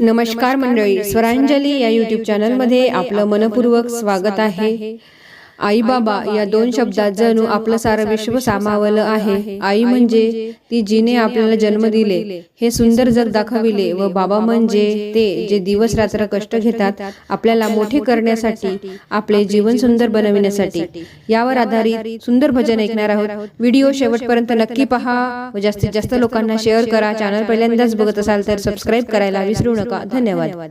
नमस्कार मंडळी स्वरांजली या युट्यूब चॅनलमध्ये आपलं मनपूर्वक स्वागत आहे. आई बाबा या दोन शब्दात जणू आपलं सारं विश्व सामावलं आहे. आई म्हणजे ती जिने आपल्याला जन्म दिले. हे सुंदर जग दाखविले व बाबा म्हणजे ते जे दिवस रात्र कष्ट घेतात आपल्याला मोठे करण्यासाठी आपले जीवन सुंदर बनविण्यासाठी यावर आधारित सुंदर भजन ऐकणार आहोत. व्हिडिओ शेवटपर्यंत नक्की पहा व जास्तीत जास्त लोकांना शेअर करा. चॅनल पहिल्यांदाच बघत असाल तर सबस्क्राईब करायला विसरू नका. धन्यवाद.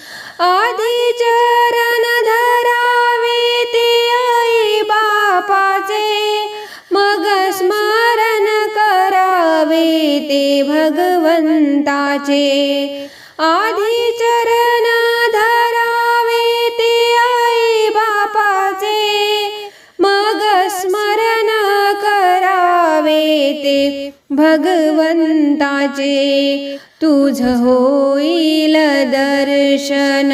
भगवंताचे आधी चरण धरावे ते आई बापाचे। मग स्मरण करावे ते भगवंताचे तुझ होईल दर्शन।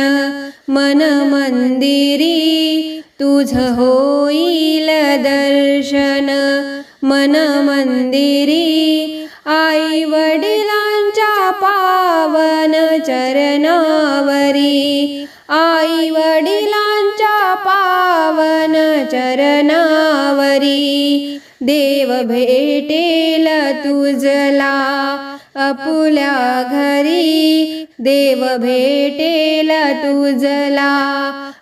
मन मंदिरी तुझ होईल दर्शन. मन मंदिरी आई वडिलांच्या पावन चरणावरी. आई वडिलांच्या पावन चरणावरी. देव भेटेल तुझला. आपुल्या घरी देव भेटेल तुझला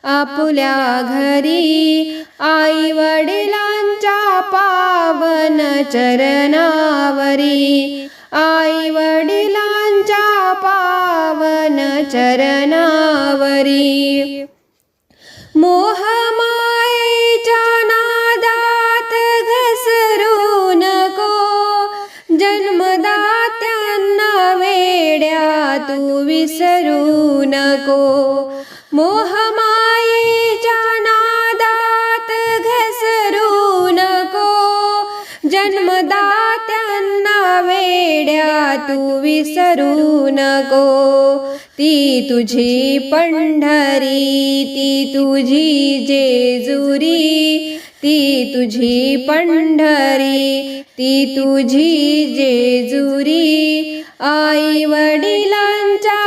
आपुल्या घरी आई वडिलांच्या पावन चरणावरी. आई वडिलांच्या पावन चरणावरी. मोह तू विसरू नको. मोहमायेच्या नादात घसरू नको. जन्मदात्यांना वेड्या तू विसरू नको. ती तुझी पंढरी ती तुझी जेजुरी ती तुझी पंढरी ती तुझी जेजुरी. आई वडिलांच्या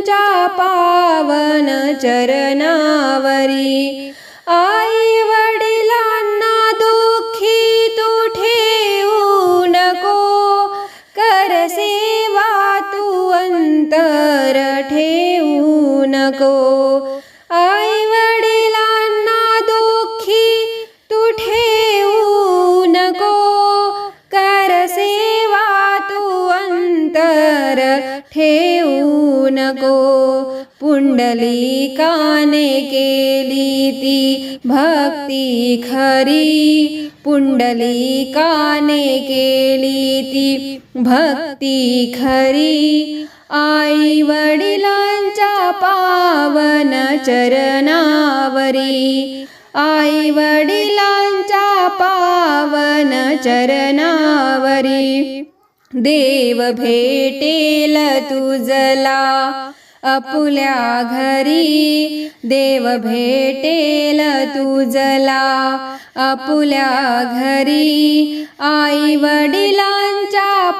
वडिलांच्या पावन चरणावरी. आई वडिलांना दुःखी तू ठेवू नको. कर सेवा तू अंतर ठेवू नको. ठेवू नको पुंडलिकाने केली ती भक्ती खरी. पुंडलिकाने केली ती भक्ती खरी. आई वडिलांच्या पावन चरणावरी. आई वडिलांच्या पावन चरणावरी. देव भेटेल तुझला. अपुल्या घरी देव भेटेल तुझला. अपुल्या घरी आई वडिला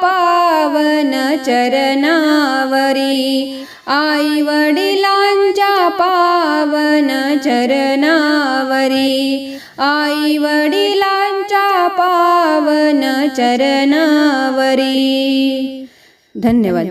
पावन चरणावरी. आई वडिलांच्या पावन चरणावरी. आई वडिलांच्या पावन चरणावरी. धन्यवाद.